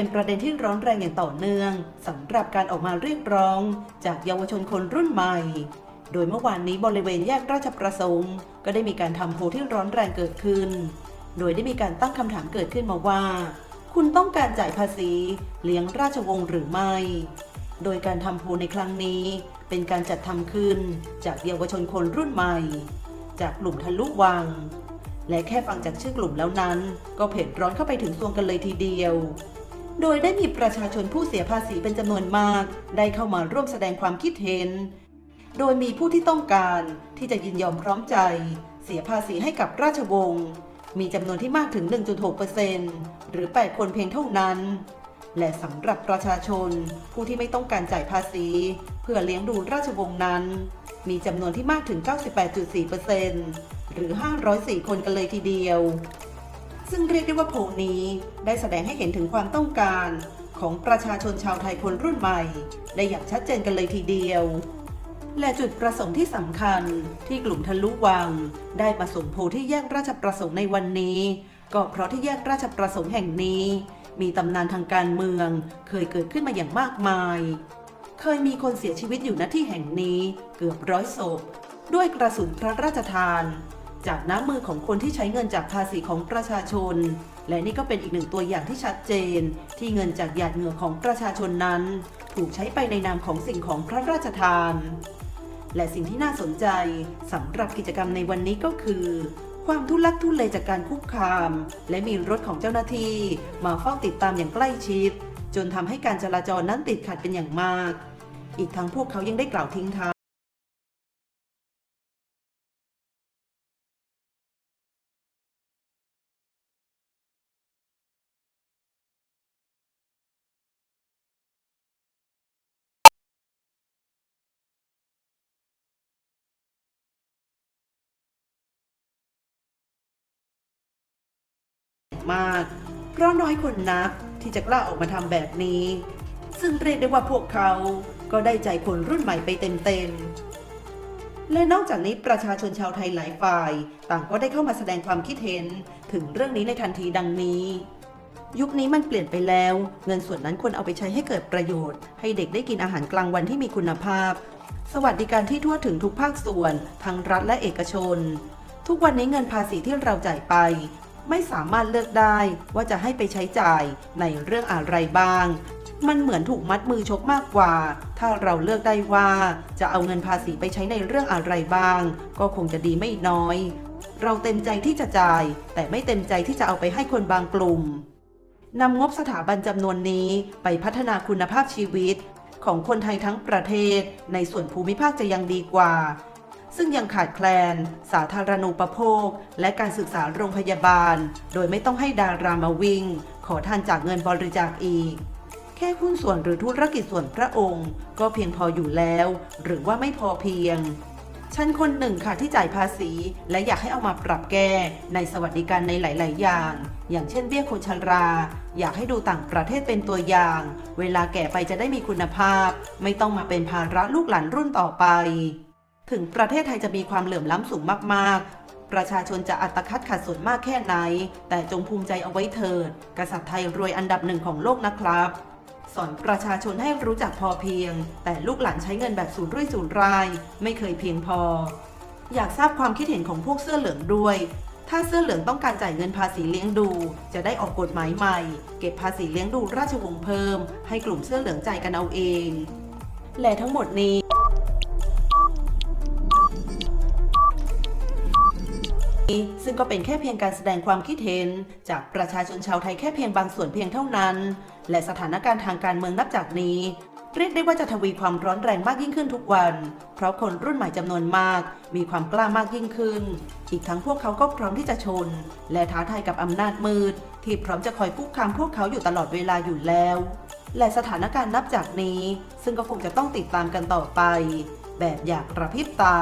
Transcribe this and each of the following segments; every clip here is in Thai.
เป็นประเด็นที่ร้อนแรงอย่างต่อเนื่องสำหรับการออกมาเรียกร้อง จากเยาวชนคนรุ่นใหม่ โดยเมื่อวานนี้บริเวณแยกราชประสงค์ ก็ได้มีการทำโพลที่ร้อนแรงเกิดขึ้น โดยได้มีการตั้งคำถามเกิดขึ้นมาว่า คุณต้องการจ่ายภาษีเลี้ยงราชวงศ์หรือไม่ โดยการทำโพลในครั้งนี้ เป็นการจัดทำขึ้น จากเยาวชนคนรุ่นใหม่ จากกลุ่มทะลุวังและแค่ฟังจากชื่อกลุ่มแล้วนั้น ก็เผ็ดร้อนเข้าไปถึงซวงกันเลยทีเดียว โดยได้มีประชาชนผู้เสียภาษีเป็นจำนวนมาก ได้เข้ามาร่วมแสดงความคิดเห็น โดยมีผู้ที่ต้องการที่จะยินยอมพร้อมใจ เสียภาษีให้กับราชวงศ์มีจำนวนที่มากถึง 1.6%หรือ 8 คนเพียงเท่านั้น และสำหรับประชาชน ผู้ที่ไม่ต้องการจ่ายภาษี เพื่อเลี้ยงดูราชวงศ์นั้น มีจำนวนที่มากถึง 98.4%หรือ 504 คนกันเลยทีเดียว ซึ่งเรียกได้ว่าโพลนี้ได้แสดงให้เห็นถึงความต้องการของประชาชนชาวไทยคนรุ่นใหม่ ได้อย่างชัดเจนกันเลยทีเดียว และจุดประสงค์ที่สำคัญที่กลุ่มทะลุวัง ได้มาส่งโพที่แยกราชประสงค์ในวันนี้ ก็เพราะที่แยกราชประสงค์แห่งนี้ มีตำนานทางการเมือง เคยเกิดขึ้นมาอย่างมากมาย เคยมีคนเสียชีวิตอยู่ณที่แห่งนี้เกือบร้อยศพด้วยกระสุนพระราชทาน จากน้ำมือของคนที่ใช้เงินจากภาษีของประชาชน และนี่ก็เป็นอีกหนึ่งตัวอย่างที่ชัดเจน ที่เงินจากหยาดเหงื่อของประชาชนนั้น ถูกใช้ไปในนามของสิ่งของพระราชทาน และสิ่งที่น่าสนใจสำหรับกิจกรรมในวันนี้ก็คือ ความทุลักทุเลจากการคุกคาม และมีรถของเจ้าหน้าที่ มาเฝ้าติดตามอย่างใกล้ชิด จนทำให้การจราจรนั้นติดขัดเป็นอย่างมาก อีกทั้งพวกเขายังได้กล่าวทิ้งท้าย มาก เพราะน้อยคนนักที่จะกล้าออกมาทำแบบนี้ ซึ่งเรียกได้ว่าพวกเขาก็ได้ใจคนรุ่นใหม่ไปเต็มๆ และนอกจากนี้ประชาชนชาวไทยหลายฝ่าย ต่างก็ได้เข้ามาแสดงความคิดเห็นถึงเรื่องนี้ในทันทีดังนี้ยุคนี้มันเปลี่ยนไปแล้ว เงินส่วนนั้นควรเอาไปใช้ให้เกิดประโยชน์ ให้เด็กได้กินอาหารกลางวันที่มีคุณภาพ สวัสดิการที่ทั่วถึงทุกภาคส่วน ทั้งรัฐและเอกชน ทุกวันนี้เงินภาษีที่เราจ่ายไป ไม่สามารถเลือกได้ว่าจะให้ไปใช้จ่ายในเรื่องอะไรบ้าง มันเหมือนถูกมัดมือชกมากกว่า ถ้าเราเลือกได้ว่าจะเอาเงินภาษีไปใช้ในเรื่องอะไรบ้าง ก็คงจะดีไม่น้อย เราเต็มใจที่จะจ่าย แต่ไม่เต็มใจที่จะเอาไปให้คนบางกลุ่มนำงบสถาบันจำนวนนี้ไปพัฒนาคุณภาพชีวิตของคนไทยทั้งประเทศในส่วนภูมิภาคจะยังดีกว่า ซึ่งยังขาดแคลน สาธารณูปโภค และการศึกษาโรงพยาบาล โดยไม่ต้องให้ดารามาวิ่ง ขอทานจากเงินบริจาคอีก แค่หุ้นส่วนหรือธุรกิจส่วนพระองค์ ก็เพียงพออยู่แล้ว หรือว่าไม่พอเพียงฉันคนหนึ่งค่ะที่จ่ายภาษี และอยากให้เอามาปรับแก้ในสวัสดิการในหลาย ๆ อย่าง อย่างเช่นเบี้ยคนชรา อยากให้ดูต่างประเทศเป็นตัวอย่าง เวลาแก่ไปจะได้มีคุณภาพ ไม่ต้องมาเป็นภาระลูกหลานรุ่นต่อไป ถึงประเทศไทยจะมีความเหลื่อมล้ำสูงมาก ๆ ประชาชนจะอัตคัดขัดสนมากแค่ไหน แต่จงภูมิใจเอาไว้เถิด กษัตริย์ไทยรวยอันดับหนึ่งของโลกนะครับ สอนประชาชนให้รู้จักพอเพียง แต่ลูกหลานใช้เงินแบบศูนย์รุ่ยศูนย์ราย ไม่เคยเพียงพอ อยากทราบความคิดเห็นของพวกเสื้อเหลืองด้วยถ้าเสื้อเหลืองต้องการจ่ายเงินภาษีเลี้ยงดู จะได้ออกกฎหมายใหม่ เก็บภาษีเลี้ยงดูราชวงศ์เพิ่ม ให้กลุ่มเสื้อเหลืองจ่ายกันเอาเอง และทั้งหมดนี้ ซึ่งก็เป็นแค่เพียงการแสดงความคิดเห็น จากประชาชนชาวไทยแค่เพียงบางส่วนเพียงเท่านั้น และสถานการณ์ทางการเมืองนับจากนี้ เรียกได้ว่าจะทวีความร้อนแรงมากยิ่งขึ้นทุกวัน เพราะคนรุ่นใหม่จำนวนมาก มีความกล้ามากยิ่งขึ้น อีกทั้งพวกเขาก็พร้อมที่จะชน และท้าทายกับอำนาจมืด ที่พร้อมจะคอยคุกคามพวกเขาอยู่ตลอดเวลาอยู่แล้วและสถานการณ์นับจากนี้ ซึ่งก็คงจะต้องติดตามกันต่อไป แบบอยากกระพริบตา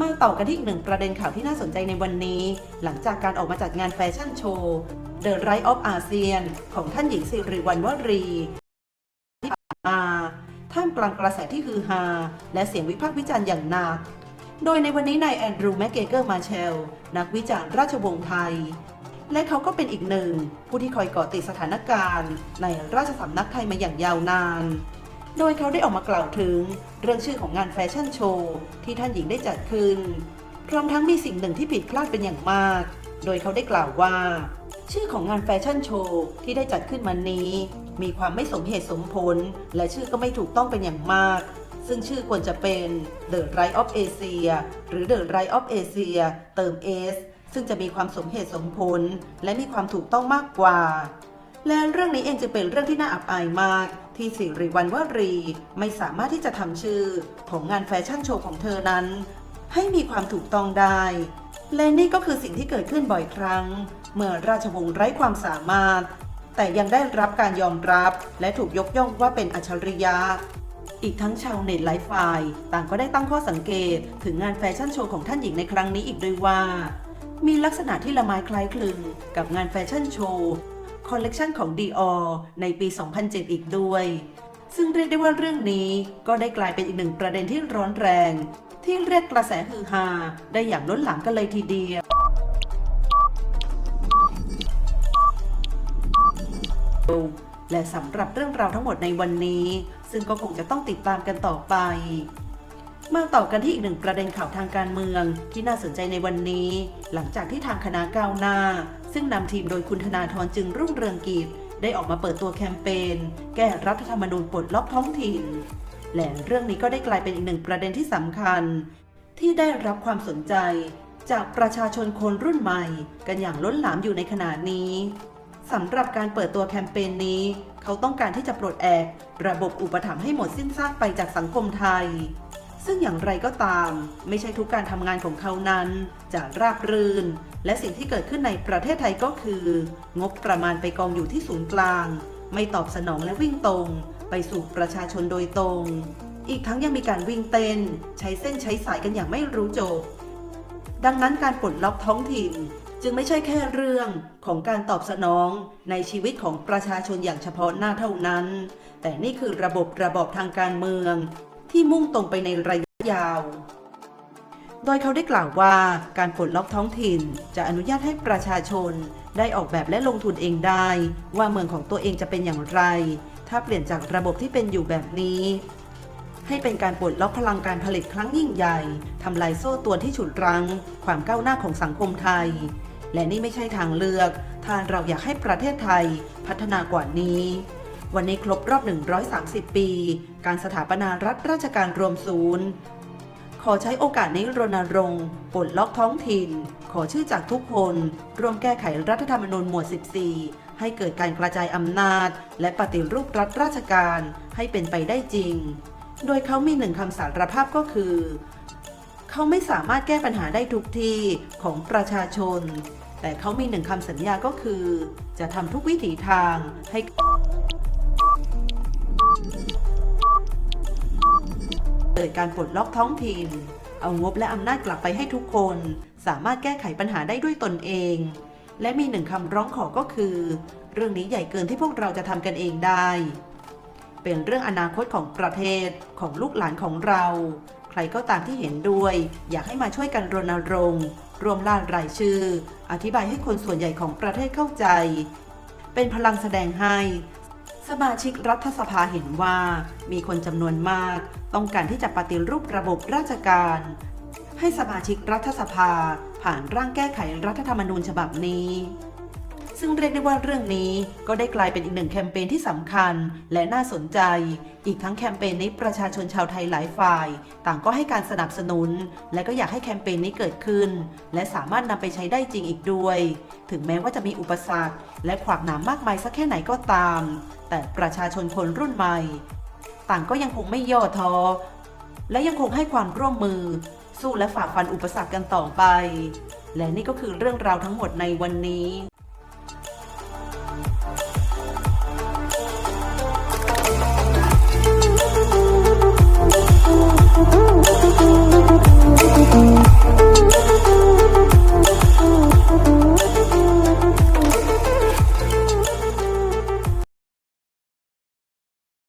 มาต่อกันที่อีกหนึ่งประเด็นข่าวที่น่าสนใจในวันนี้ หลังจากการออกมาจัดงานแฟชั่นโชว์ The Rise of ASEAN ของท่านหญิงสิริวัณวรีที่ผ่านมาท่ามกลางกระแสที่ฮือฮาและเสียงวิพากษ์วิจารณ์อย่างหนัก โดยในวันนี้นายแอนดรูว์แมกเกเกอร์มาเชล นักวิจารณ์ราชวงศ์ไทย และเขาก็เป็นอีกหนึ่ง ผู้ที่คอยเกาะติดสถานการณ์ ในราชสำนักไทยมาอย่างยาวนาน โดยเขาได้ออกมากล่าวถึงเรื่องชื่อของงานแฟชั่นโชว์ที่ท่านหญิงได้จัดขึ้น พร้อมทั้งมีสิ่งหนึ่งที่ผิดพลาดเป็นอย่างมาก โดยเขาได้กล่าวว่า ชื่อของงานแฟชั่นโชว์ที่ได้จัดขึ้นมานี้ มีความไม่สมเหตุสมผล และชื่อก็ไม่ถูกต้องเป็นอย่างมาก ซึ่งชื่อควรจะเป็น The Right of Asia หรือ The Right of Asia เติม S ซึ่งจะมีความสมเหตุสมผล และมีความถูกต้องมากกว่า และเรื่องนี้เองจึงเป็นเรื่องที่น่าอับอายมาก ที่สิริวัณวรีไม่สามารถที่จะทำชื่อ ของงานแฟชั่นโชว์ของเธอนั้น ให้มีความถูกต้องได้ และนี่ก็คือสิ่งที่เกิดขึ้นบ่อยครั้ง เมื่อราชวงศ์ไร้ความสามารถ แต่ยังได้รับการยอมรับและถูกยกย่องว่าเป็นอัจฉริยะ อีกทั้งชาวเน็ตหลายฝ่าย ต่างก็ได้ตั้งข้อสังเกตถึงงานแฟชั่นโชว์ของท่านหญิงในครั้งนี้อีกด้วยว่ามีลักษณะที่ละไมคล้ายคลึงกับงานแฟชั่นโชว์ คอลเลกชันของ Dior ในปี 2007 อีกด้วย ซึ่งเรียกได้ว่าเรื่องนี้ก็ได้กลายเป็นอีกหนึ่งประเด็นที่ร้อนแรง ที่เรียกกระแสฮือฮาได้อย่างล้นหลามกันเลยทีเดียวและสำหรับเรื่องราวทั้งหมดในวันนี้ ซึ่งก็คงจะต้องติดตามกันต่อไป มาต่อกันที่อีกหนึ่งประเด็นข่าวทางการเมือง ที่น่าสนใจในวันนี้ หลังจากที่ทางคณะก้าวหน้า ซึ่งนำทีมโดยคุณธนาธรจึงรุ่งเรืองกิจได้ออกมาเปิดตัวแคมเปญแก้รัฐธรรมนูญปลดล็อกท้องถิ่น และเรื่องนี้ก็ได้กลายเป็นอีกหนึ่งประเด็นที่สำคัญ ที่ได้รับความสนใจ จากประชาชนคนรุ่นใหม่ กันอย่างล้นหลามอยู่ในขณะนี้สำหรับการเปิดตัวแคมเปญนี้ เขาต้องการที่จะปลดแอก ระบบอุปถัมภ์ให้หมดสิ้นซากไปจากสังคมไทย ซึ่งอย่างไรก็ตาม ไม่ใช่ทุกการทำงานของเขานั้น จะราบรื่น และสิ่งที่เกิดขึ้นในประเทศไทยก็คือ งบประมาณไปกองอยู่ที่ศูนย์กลาง ไม่ตอบสนองและวิ่งตรง ไปสู่ประชาชนโดยตรง อีกทั้งยังมีการวิ่งเต้น ใช้เส้นใช้สายกันอย่างไม่รู้จบ ดังนั้นการปลดล็อกท้องถิ่นจึงไม่ใช่แค่เรื่องของการตอบสนองในชีวิตของประชาชนอย่างเฉพาะหน้าเท่านั้น แต่นี่คือระบบระบอบทางการเมือง ที่มุ่งตรงไปในระยะยาว โดยเขาได้กล่าวว่าการปลดล็อกท้องถิ่นจะอนุญาตให้ประชาชนได้ออกแบบและลงทุนเองได้ ว่าเมืองของตัวเองจะเป็นอย่างไร ถ้าเปลี่ยนจากระบบที่เป็นอยู่แบบนี้ ให้เป็นการปลดล็อกพลังการผลิตครั้งยิ่งใหญ่ทำลายโซ่ตรวที่ฉุดรั้ง ความก้าวหน้าของสังคมไทย และนี่ไม่ใช่ทางเลือกถ้าเราอยากให้ประเทศไทยพัฒนากว่านี้ วันนี้ครบรอบ 130 ปี การสถาปนารัฐราชการรวมศูนย์ ขอใช้โอกาสนี้รณรงค์ปลดล็อกท้องถิ่น ขอชื่อจากทุกคน ร่วมแก้ไขรัฐธรรมนูญหมวด 14 ให้เกิดการกระจายอำนาจ และปฏิรูปรัฐราชการให้เป็นไปได้จริง โดยเขามีหนึ่งคำสารภาพก็คือ เขาไม่สามารถแก้ปัญหาได้ทุกที่ของประชาชน แต่เขามีหนึ่งคำสัญญาก็คือ จะทำทุกวิถีทางให้ เกิดการปลดล็อกท้องถิ่น เอางบและอำนาจกลับไปให้ทุกคน สามารถแก้ไขปัญหาได้ด้วยตนเอง และมีหนึ่งคำร้องขอก็คือ เรื่องนี้ใหญ่เกินที่พวกเราจะทำกันเองได้ เป็นเรื่องอนาคตของประเทศของลูกหลานของเรา ใครก็ตามที่เห็นด้วย อยากให้มาช่วยกันรณรงค์รวมล่ารายชื่อ อธิบายให้คนส่วนใหญ่ของประเทศเข้าใจ เป็นพลังแสดงให้ สมาชิกรัฐสภาเห็นว่ามีคนจำนวนมาก ต้องการที่จะปฏิรูประบบราชการ ให้สมาชิกรัฐสภาผ่านร่างแก้ไขรัฐธรรมนูญฉบับนี้ ซึ่งเรียกได้ว่าเรื่องนี้ก็ได้กลายเป็นอีกหนึ่งแคมเปญที่สำคัญและน่าสนใจ อีกทั้งแคมเปญนี้ประชาชนชาวไทยหลายฝ่าย ต่างก็ให้การสนับสนุน และก็อยากให้แคมเปญนี้เกิดขึ้น และสามารถนำไปใช้ได้จริงอีกด้วย ถึงแม้ว่าจะมีอุปสรรค และขวากหนามมากมายสักแค่ไหนก็ตาม แต่ประชาชนคนรุ่นใหม่ ต่างก็ยังคงไม่ย่อท้อและยังคงให้ความร่วมมือ สู้และฝ่าฟันอุปสรรคกันต่อไป และนี่ก็คือเรื่องราวทั้งหมดในวันนี้